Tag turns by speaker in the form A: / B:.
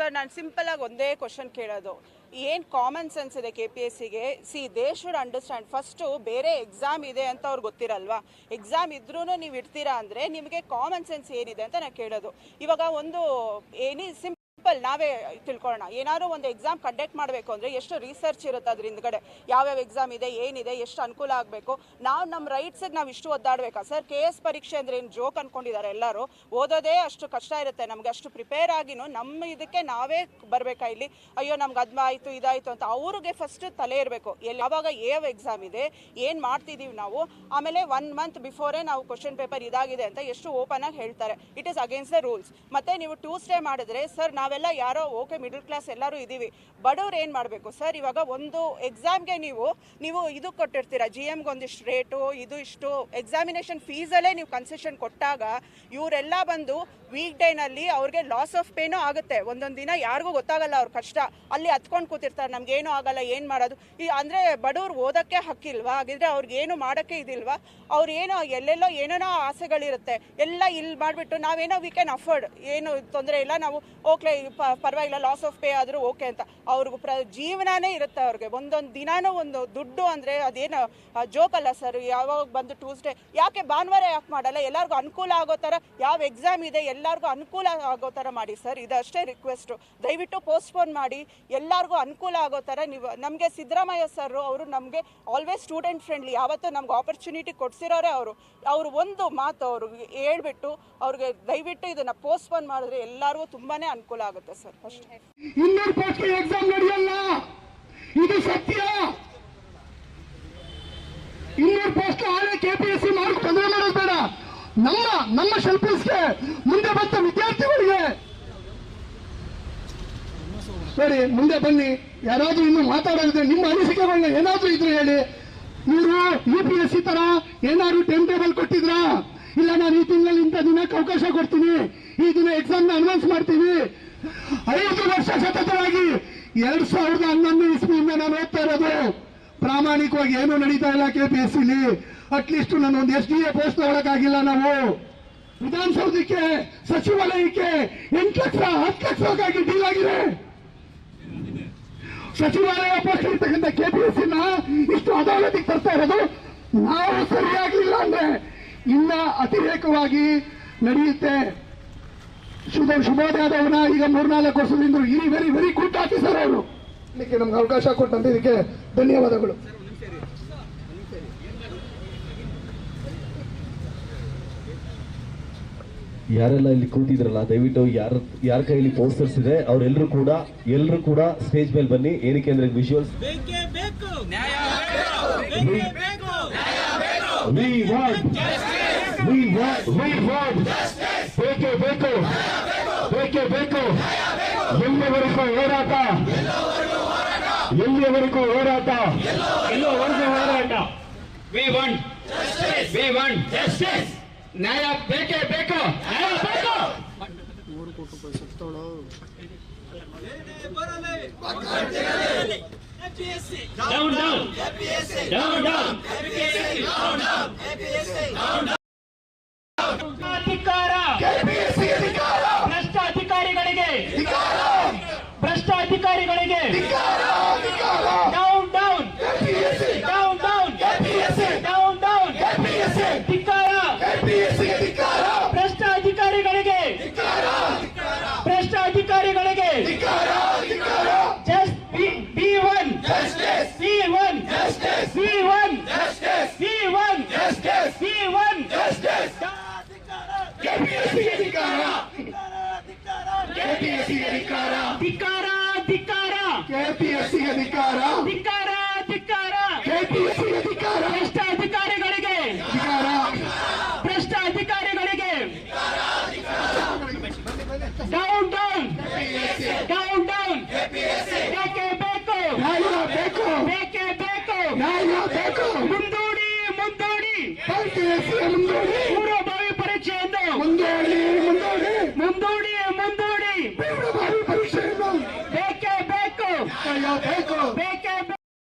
A: Sir ನಾನು simple ಆಗಿ ಒಂದೇ ಕ್ವಶನ್ ಕೇಳೋದು. ಏನು ಕಾಮನ್ ಸೆನ್ಸ್ ಇದೆ ಕೆ ಪಿ ಎಸ್ ಸಿಗೆ see they should understand first ಬೇರೆ ಎಕ್ಸಾಮ್ ಇದೆ ಅಂತ ಅವ್ರಿಗೆ ಗೊತ್ತಿರಲ್ವಾ? ಎಕ್ಸಾಮ್ ಇದ್ರೂ ನೀವು ಇಡ್ತೀರಾ ಅಂದರೆ ನಿಮಗೆ ಕಾಮನ್ ಸೆನ್ಸ್ ಏನಿದೆ ಅಂತ ನಾನು ಕೇಳೋದು. ಇವಾಗ ಒಂದು ಏನಿ ಸಿಂಪಲ್ ನಾವೇ ತಿಳ್ಕೊಳ್ಳೋಣ. ಏನಾದ್ರು ಒಂದು ಎಕ್ಸಾಮ್ ಕಂಡಕ್ಟ್ ಮಾಡಬೇಕು ಅಂದರೆ ಎಷ್ಟು ರಿಸರ್ಚ್ ಇರುತ್ತೆ ಅದ್ರ ಹಿಂದ್ಗಡೆ? ಯಾವ್ಯಾವ ಎಕ್ಸಾಮ್ ಇದೆ, ಏನಿದೆ, ಎಷ್ಟು ಅನುಕೂಲ ಆಗಬೇಕು? ನಾವು ನಮ್ಮ ರೈಟ್ಸಿಗೆ ನಾವು ಇಷ್ಟು ಒದ್ದಾಡಬೇಕಾ? ಸರ್ ಕೆ ಎಸ್ ಪರೀಕ್ಷೆ ಅಂದರೆ ಏನು ಜೋಕ್ ಅಂದ್ಕೊಂಡಿದ್ದಾರೆ ಎಲ್ಲರೂ? ಓದೋದೇ ಅಷ್ಟು ಕಷ್ಟ ಇರುತ್ತೆ ನಮಗೆ. ಅಷ್ಟು ಪ್ರಿಪೇರ್ ಆಗಿನೂ ನಮ್ಮ ಇದಕ್ಕೆ ನಾವೇ ಬರಬೇಕಾ ಇಲ್ಲಿ? ಅಯ್ಯೋ, ನಮ್ಗೆ ಅದ್ಮ ಆಯಿತು, ಇದಾಯಿತು ಅಂತ ಅವ್ರಿಗೆ ಫಸ್ಟ್ ತಲೆ ಇರಬೇಕು. ಎಲ್ಲಿ ಯಾವಾಗ ಯಾವ ಎಕ್ಸಾಮ್ ಇದೆ, ಏನು ಮಾಡ್ತಿದ್ದೀವಿ ನಾವು? ಆಮೇಲೆ ಒನ್ ಮಂತ್ ಬಿಫೋರೇ ನಾವು ಕ್ವಶನ್ ಪೇಪರ್ ಇದಾಗಿದೆ ಅಂತ ಎಷ್ಟು ಓಪನ್ ಆಗಿ ಹೇಳ್ತಾರೆ. It is against the rules ಮತ್ತೆ ನೀವು ಟ್ಯೂಸ್ಡೇ ಮಾಡಿದ್ರೆ ಸರ್ ನಾವೆಲ್ಲ ಯಾರೋ ಓಕೆ ಮಿಡಲ್ ಕ್ಲಾಸ್ ಎಲ್ಲರೂ ಇದ್ದೀವಿ ಬಡವ್ರು ಏನು ಮಾಡಬೇಕು? ಸರ್ ಇವಾಗ ಒಂದು ಎಕ್ಸಾಮ್ಗೆ ನೀವು ನೀವು ಇದು ಕೊಟ್ಟಿರ್ತೀರಾ? ಜಿ ಎಮ್ಗೆ ಒಂದಿಷ್ಟು ರೇಟು ಇದು ಇಷ್ಟು ಎಕ್ಸಾಮಿನೇಷನ್ ಫೀಸಲ್ಲೇ ನೀವು ಕನ್ಸೆಷನ್ ಕೊಟ್ಟಾಗ ಇವರೆಲ್ಲ ಬಂದು ವೀಕ್ ಡೇನಲ್ಲಿ ಅವ್ರಿಗೆ ಲಾಸ್ ಆಫ್ ಪೇನೂ ಆಗುತ್ತೆ. ಒಂದೊಂದು ದಿನ ಯಾರಿಗೂ ಗೊತ್ತಾಗಲ್ಲ ಅವ್ರ ಕಷ್ಟ. ಅಲ್ಲಿ ಹತ್ಕೊಂಡು ಕೂತಿರ್ತಾರೆ, ನಮ್ಗೇನು ಆಗಲ್ಲ, ಏನು ಮಾಡೋದು? ಈ ಅಂದರೆ ಬಡವ್ರು ಓದೋಕ್ಕೆ ಹಕ್ಕಿಲ್ವಾ? ಹಾಗಿದ್ರೆ ಅವ್ರಿಗೆ ಏನು ಮಾಡೋಕ್ಕೆ ಇದಿಲ್ವಾ? ಅವ್ರು ಏನೋ, ಎಲ್ಲೆಲ್ಲೋ ಏನೇನೋ ಆಸೆಗಳಿರುತ್ತೆ. ಎಲ್ಲ ಇಲ್ಲಿ ಮಾಡಿಬಿಟ್ಟು ನಾವೇನೋ ವಿ ಕ್ಯಾನ್ ಅಫರ್ಡ್ ಏನು ತೊಂದರೆ ಇಲ್ಲ. ನಾವು ಓಕೆ ಪರವಾಗಿಲ್ಲ ಲಾಸ್ ಆಫ್ ಪೇ ಆದರೂ ಓಕೆ ಅಂತ. ಅವ್ರಿಗೂ ಪ್ರ, ಜೀವನನೇ ಇರುತ್ತೆ ಅವ್ರಿಗೆ. ಒಂದೊಂದು ದಿನಾನೂ ಒಂದು ದುಡ್ಡು ಅಂದರೆ ಅದೇನು ಜೋಕಲ್ಲ ಸರ್ ಯಾವಾಗ ಬಂದು ಟ್ಯೂಸ್ಡೇ ಯಾಕೆ ಭಾನುವಾರ ಯಾಕೆ ಮಾಡಲ್ಲ? ಎಲ್ಲರಿಗೂ ಅನುಕೂಲ ಆಗೋ ಥರ, ಯಾವ ಎಕ್ಸಾಮ್ ಇದೆ, ಎಲ್ಲರಿಗೂ ಅನುಕೂಲ ಆಗೋ ಥರ ಮಾಡಿ ಸರ್ ಇದಷ್ಟೇ ರಿಕ್ವೆಸ್ಟು ದಯವಿಟ್ಟು ಪೋಸ್ಟ್ಪೋನ್ ಮಾಡಿ. ಎಲ್ಲರಿಗೂ ಅನುಕೂಲ ಆಗೋ ಥರ ನೀವು, ನಮಗೆ ಸಿದ್ದರಾಮಯ್ಯ ಸರ್ ಅವರು ನಮಗೆ ಆಲ್ವೇಸ್ ಸ್ಟೂಡೆಂಟ್ ಫ್ರೆಂಡ್ಲಿ ಯಾವತ್ತೂ ನಮ್ಗೆ ಆಪರ್ಚುನಿಟಿ ಕೊಡ್ಸಿರೋರೆ ಅವರು. ಅವರು ಒಂದು ಮಾತು ಅವರು ಹೇಳ್ಬಿಟ್ಟು, ಅವ್ರಿಗೆ ದಯವಿಟ್ಟು ಇದನ್ನು ಪೋಸ್ಟ್ಪೋನ್ ಮಾಡಿದ್ರೆ ಎಲ್ಲರಿಗೂ ತುಂಬಾ ಅನುಕೂಲ ಆಗುತ್ತೆ ಸರ್ ಫಸ್ಟ್
B: ಇನ್ನೂರು ಕೋಟಿ ಎಕ್ಸಾಮ್ ನಡೆಯಲ್ಲ? ಇದು ಸತ್ಯ. ಇನ್ನೂರು ಪೋಸ್ಟ್ ಆಳೆ ಕೆಪಿಎಸ್ಸಿ ಮಾರ್ಕ್ ತೊಂದರೆ ಮಾಡೋದು ಬೇಡ. ನಮ್ಮ ನಮ್ಮ ಶಿಲ್ಪಿಸ್ಗೆ ಮುಂದೆ ಬಂದ ವಿದ್ಯಾರ್ಥಿಗಳಿಗೆ. ಸರಿ, ಮುಂದೆ ಬನ್ನಿ. ಯಾರಾದ್ರೂ ಇನ್ನು ಮಾತಾಡೋದಿದ್ರೆ ನಿಮ್ಮ ಅನಿಸಿಕೆಗಳನ್ನ ಏನಾದ್ರೂ ಇದ್ರೆ ಹೇಳಿ. ನೀವು ಯು ಪಿ ಎಸ್ ಸಿ ತರ ಏನಾದ್ರು ಟೈಮ್ ಟೇಬಲ್ ಕೊಟ್ಟಿದ್ರಾ? ಇಲ್ಲ, ನಾನು ಈ ತಿಂಗಳಲ್ಲಿ ಇಂಥ ದಿನಕ್ಕೆ ಅವಕಾಶ ಕೊಡ್ತೀನಿ. ಈ ದಿನ ಎಕ್ಸಾಮ್ನ ಅನೌನ್ಸ್ ಮಾಡ್ತೀನಿ. ಐದು ವರ್ಷ ಸತತವಾಗಿ ಎರಡ್ ಸಾವಿರದ ಹನ್ನೊಂದು ಇಸ್ವಿಯಿಂದ ನಾನು ಓದ್ತಾ ಇರೋದು. ಪ್ರಾಮಾಣಿಕವಾಗಿ ಏನು ನಡೀತಾ ಇಲ್ಲ ಕೆ ಪಿ ಎಸ್ ಸಿಲಿ ಅಟ್ಲೀಸ್ಟ್ ನಾನು ಒಂದು ಎಸ್ ಡಿ ಎ ಪೋಸ್ಟ್ ತಗೊಳಕ್ಕಾಗಿಲ್ಲ ನಾವು. ವಿಧಾನಸೌಧಕ್ಕೆ, ಸಚಿವಾಲಯಕ್ಕೆ ಎಂಟು ಲಕ್ಷ, ಹತ್ತು ಲಕ್ಷಕ್ಕಾಗಿ ಡೀಲ್ ಆಗಿದೆ. ಸಚಿವಾಲಯ ಪೋಸ್ಟ್ ಇರ್ತಕ್ಕಂಥ ಎಸ್ ಸಿನ ಇಷ್ಟು ಅದಾಲತಿಗೆ ತರ್ತಾ ಇರೋದು ನಾವು ಸರಿಯಾಗಿಲ್ಲ ಅಂದ್ರೆ ಇನ್ನ ಅತಿರೇಕವಾಗಿ ನಡೆಯುತ್ತೆ. ಶುಭೋದಯದವನ ಈಗ ಮೂರ್ನಾಲ್ಕು ವರ್ಷದಿಂದ ಇರಿ ವೆರಿ ವೆರಿ ಗುಡ್ ಸರ್ ಅವರು. ಇದಕ್ಕೆ ನಮ್ಗೆ ಅವಕಾಶ ಕೊಟ್ಟಂತ ಇದಕ್ಕೆ ಧನ್ಯವಾದಗಳು.
C: ಯಾರೆಲ್ಲ ಇಲ್ಲಿ ಕೂತಿದ್ರಲ್ಲ ದಯವಿಟ್ಟು ಯಾರ ಯಾರ ಕೈಯಲ್ಲಿ ಪೋಸ್ಟರ್ಸ್ ಇದೆ ಅವರೆಲ್ಲರೂ ಕೂಡ ಎಲ್ಲರೂ ಕೂಡ ಸ್ಟೇಜ್ ಮೇಲೆ ಬನ್ನಿ. ಏನಕ್ಕೆ ಅಂದ್ರೆ ವಿಜುವಲ್ಸ್
D: ಬೇಕೇ ಬೇಕು. ನ್ಯಾಯ ಬೇಕೇ. ಬೇಕು
B: We want, we want, we want, ಬೇಕೇ ಬೇಕು ಬೇಕೇ ಬೇಕು ಎಲ್ಲಿವರೆಗೂ ಹೋರಾಟ ಎಲ್ಲಿಯವರೆಗೂ ಹೋರಾಟ
D: ಎಲ್ಲೋವರೆಗೂ ಹೋರಾಟ we want we want justice ನ್ಯಾಯ ಬೇಕೇ ಬೇಕು ನ್ಯಾಯ ಬೇಕು ಡೌನ್ ಡೌನ್ ಡೌನ್ ಡೌನ್ ಭ್ರಷ್ಟ ಅಧಿಕಾರಿಗಳಿಗೆ
B: ಅಧಿಕಾರ ಅಧಿಕಾರ
D: down down
B: KPSC
D: down down
B: KPSC
D: down down
B: KPSC
D: ಧಿಕ್ಕಾರ
B: ಕೆಪಿಎಸ್ಸಿ ಅಧಿಕಾರ
D: ಭ್ರಷ್ಟ ಅಧಿಕಾರಿಗಳಿಗೆ
B: ಅಧಿಕಾರ
D: ಭ್ರಷ್ಟ ಅಧಿಕಾರಿಗಳಿಗೆ
B: ಅಧಿಕಾರ ಅಧಿಕಾರ
D: just we want
B: Justice!
D: We want
B: Justice!
D: We want
B: Justice!
D: We want
B: Justice!
D: We want
B: Justice! KPSC ಅಧಿಕಾರ ಕೆಪಿಎಸ್ಸಿ ಅಧಿಕಾರ
D: ಧಿಕ್ಕಾರ ಧಿಕ್ಕಾರ
B: ಕೆಪಿಎಸ್ಸಿ ಅಧಿಕಾರ.
D: ಧಿಕ್ಕಾರ ಧಿಕ್ಕಾರ
B: ಕೆಪಿಎಸ್ಸಿ ಅಧಿಕಾರ.